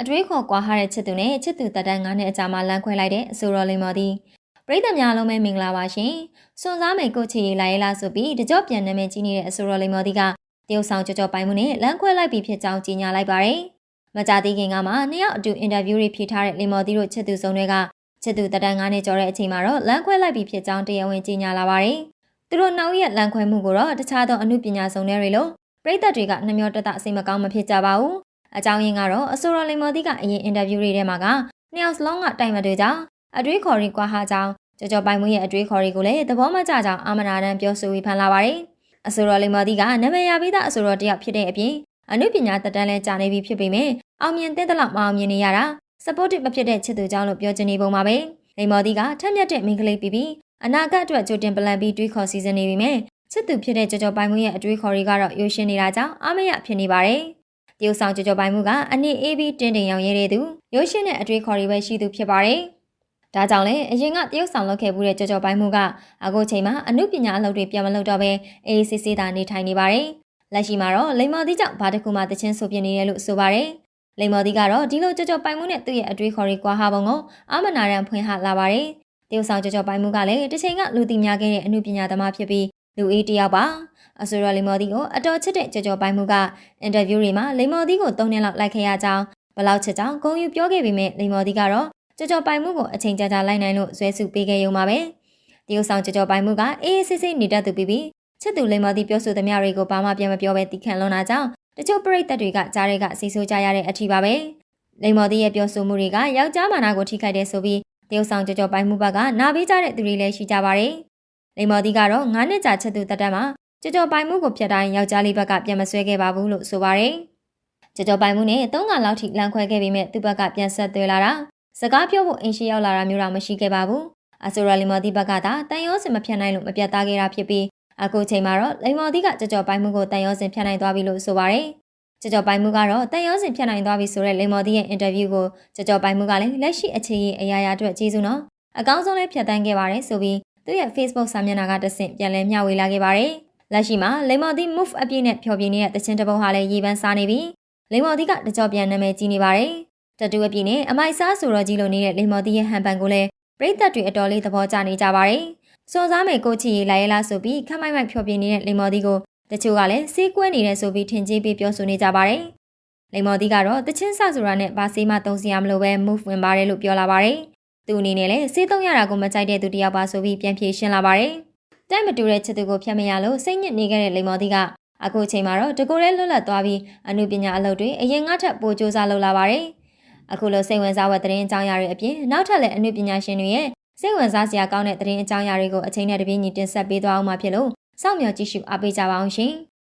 အတွေးခေါ်ကွာဟာတဲ့ချစ်သူနဲ့ချစ်သူတက်တန်း9နှစ်အကြာမှာလမ်းခွဲလိုက်တဲ့အဆိုတော်လေးမော်ဒီပရိသတ်များလုံးပဲမင်္ဂလာပါရှင်စွန်စားမယ်ကိုချီရီလာရဲလားဆိုပြီးတကြော့ပြန်နာမည်ကြီးနေတဲ့အဆိုတော်လေးမော်ဒီကတရုတ်ဆောင်ကြော်ကြော်ပိုင်မှုနဲ့လမ်းခွဲလိုက်ပြီးဖြစ်ကြောင်းကြေညာလိုက်ပါတယ်မကြသေးခင်ကမှနှစ်ယောက်အတူအင်တာဗျူးတွေဖြေထားတဲ့လီမော်ဒီတို့ချစ်သူစုံတွေကချစ်သူတက်တန်း9နှစ်ကျော်တဲ့အချိန်မှာတော့လမ်းခွဲလိုက်ပြီးဖြစ်ကြောင်းတရားဝင်ကြေညာလာပါတယ်သူတို့နောက်ရက်လမ်းခွဲမှုကိုတော့တခြားသောအမှုပညာစုံတွေလိုပရိသတ်တွေကနှမျောတတအစိမ်မကောင်းမဖြစ်ကြပါဘူး အကြောင်းရင်းကတော့အဆိုတော်လိမ္မော်သီကအရင်အင်တာဗျူးတွေထဲမှာကနှစ်ယောက်စလုံးကတိုင်မတွေ့ကြအတွေးခေါ်ရီကွာဟာကြောင်းကြော်ကြော်ပိုင်မှုရဲ့အတွေးခေါ်ရီကိုလည်းသဘောမကျကြောင်းအာမနာတန်ပြောဆိုပြီးဖန်လာပါတယ်။အဆိုတော်လိမ္မော်သီကနာမည်ရပြီးသားအဆိုတော်တစ်ယောက်ဖြစ်တဲ့အပြင်အနုပညာတက်တန်းလဲကြာနေပြီဖြစ်ပေမဲ့အောင်မြင်တဲ့တလောက်မအောင်မြင်နေရတာ supportive မဖြစ်တဲ့ချစ်သူကြောင့်လို့ပြောချင်နေပုံပါပဲ။လိမ္မော်သီကထက်မြက်တဲ့မိန်းကလေးပြီးပြီးအနာဂတ်အတွက်ကြိုတင်ပလန်ပြီးတွေးခေါ်စီစဉ်နေပြီမဲ့ချစ်သူဖြစ်တဲ့ကြော်ကြော်ပိုင်မှုရဲ့အတွေးခေါ်ရီကတော့ရိုးရှင်းနေတာကြောင့်အမရဖြစ်နေပါတယ်။တ ရုတ်ဆောင်ကြော်ကြော်ပိုင်မှုကအနည်းအေးပြီးတင်းတင်းရောင်ရဲတဲ့သူရိုးရှင်းတဲ့အတွေ့ခေါ်ရီပဲရှိသူဖြစ်ပါတယ်။ဒါကြောင့်လည်းအရင်ကတရုတ်ဆောင်လုပ်ခဲ့မှုတဲ့ကြော်ကြော်ပိုင်မှုကအခုချိန်မှာအမှုပညာအလုပ်တွေပြန်မလုပ်တော့ဘဲအေးစစ်စစ်သာနေထိုင်နေပါတယ်။လက်ရှိမှာတော့လိမ္မော်သီးကြောင့်ဘာတစ်ခုမှတချင်းဆိုပြနေတယ်လို့ဆိုပါတယ်။လိမ္မော်သီးကတော့ဒီလိုကြော်ကြော်ပိုင်မှုနဲ့သူ့ရဲ့အတွေ့ခေါ်ရီကွာဟာပုံကိုအာမနာရန်ဖွင့်ဟလာပါတယ်။တရုတ်ဆောင်ကြော်ကြော်ပိုင်မှုကလည်းတစ်ချိန်ကလူသိများခဲ့တဲ့အမှုပညာသမားဖြစ်ပြီး လူအေးတယောက်ပါ။အဆိုတော်လိမ္မော်ဒီကိုအတော်ချစ်တဲ့ကြော်ကြော်ပိုင်းမှုကအင်တာဗျူးတွေမှာလိမ္မော်ဒီကို၃နှစ်လောက်လိုက်ခဲ့ရကြောင်းဘလောက်ချစ်ကြောင်းဂုံယူပြောခဲ့ပေမဲ့လိမ္မော်ဒီကတော့ကြော်ကြော်ပိုင်းမှုကိုအချိန်ကြာကြာလိုက်နိုင်လို့ဇွဲစုပေးခဲ့ရုံပါပဲတရုတ်ဆောင်ကြော်ကြော်ပိုင်းမှုကအေးအေးဆေးဆေးနေတတ်သူပြီးပြီးချစ်သူလိမ္မော်ဒီပြောဆိုသမျှတွေကိုဘာမှပြန်မပြောဘဲတီးခံလွန်တာကြောင့်တချို့ပရိသတ်တွေကကြားတွေကစီဆိုကြရတဲ့အထီးပါပဲလိမ္မော်ဒီရဲ့ပြောဆိုမှုတွေကယောက်ျားမာနာကိုထိခိုက်တဲ့ဆိုပြီးတရုတ်ဆောင်ကြော်ကြော်ပိုင်းမှုဘက်ကနာပေးကြတဲ့သူတွေလည်းရှိကြပါတယ် လိမ္မော်ဒီကတော့9နှစ်ကြာချစ်သူတက်တက်မှာကြော်ကြော်ပိုင်မှုကိုဖျက်တိုင်းယောက်ျားလေးဘက်ကပြန်မဆွဲခဲ့ပါဘူးလို့ဆိုပါတယ်။ကြော်ကြော်ပိုင်မှုနဲ့သုံးကလောက်ထိလန့်ခွဲခဲ့ပြီးမြဲသူ့ဘက်ကပြန်ဆက်သွဲလာတာစကားပြောဖို့အင်ရှိရောက်လာတာမျိုးတော့မရှိခဲ့ပါဘူး။အဆိုရလီမော်တီဘက်ကသာတန်ရောစင်မဖြတ်နိုင်လို့မပြတ်သားခဲ့တာဖြစ်ပြီးအခုချိန်မှာတော့လီမော်တီကကြော်ကြော်ပိုင်မှုကိုတန်ရောစင်ဖြတ်နိုင်သွားပြီလို့ဆိုပါတယ်။ကြော်ကြော်ပိုင်မှုကတော့တန်ရောစင်ဖြတ်နိုင်သွားပြီဆိုတဲ့လီမော်တီရဲ့အင်တာဗျူးကိုကြော်ကြော်ပိုင်မှုကလည်းလက်ရှိအခြေရေးအရာရာအတွက်ကျေးဇူးနော်။အကောင်းဆုံးလေးဖြတ်တန်းခဲ့ပါတယ်ဆိုပြီး သူ့ရဲ့ Facebook စာမျက်နှာကတဆင့်ပြန်လည်မျှဝေလာခဲ့ပါတယ်။လက်ရှိမှာလိမ္မော်သီ move အပြည့်နဲ့ဖျော်ပြနေတဲ့တခြင်းတစ်ပုံဟာလည်းရေပန်းစားနေပြီလိမ္မော်သီကတကြောပြန်နာမည်ကြီးနေပါတယ်တတူအပြည့်နဲ့အမိုက်စားဆိုတော်ကြီးလိုနေတဲ့လိမ္မော်သီရဲ့ဟန်ပန်ကိုလည်းပရိသတ်တွေအတော်လေးသဘောကျနေကြပါတယ်စော်စားမယ်ကိုချီရီလာရဲလားဆိုပြီးခမိုက်မိုက်ဖျော်ပြနေတဲ့လိမ္မော်သီကိုတချို့ကလည်းစေးကွဲနေတယ်ဆိုပြီးထင်ကြီးပြီးပြောဆိုနေကြပါတယ်လိမ္မော်သီကတော့တချင်းဆဆိုတာနဲ့ဘာစေးမှတုံးစရာမလိုပဲ move ဝင်ပါတယ်လို့ပြောလာပါတယ် သူအနေနဲ့လည်းစေးသုံးရတာကိုမကြိုက်တဲ့သူတယောက်ပါဆိုပြီးပြန်ဖြေရှင်းလာပါတယ်တိုက်မတူတဲ့ချစ်သူကိုဖျက်မရလို့စိတ်ညစ်နေခဲ့တဲ့လိမ္မော်သီကအခုချိန်မှာတော့တကူရဲလွတ်လပ်သွားပြီးအမှုပညာအလုပ်တွေအရင်ကထက်ပိုစူးစမ်းလုပ်လာပါတယ်။အခုလိုစိတ်ဝင်စားတဲ့သတင်းအကြောင်းအရာတွေအပြင်နောက်ထပ်လည်းအမှုပညာရှင်တွေရဲ့စိတ်ဝင်စားစရာကောင်းတဲ့သတင်းအကြောင်းအရာတွေကိုအချိန်နဲ့တပြေးညီတင်ဆက်ပေးသွားအောင်မှာဖြစ်လို့စောင့်မျှော်ကြည့်ရှုအားပေးကြပါအောင်ရှင်။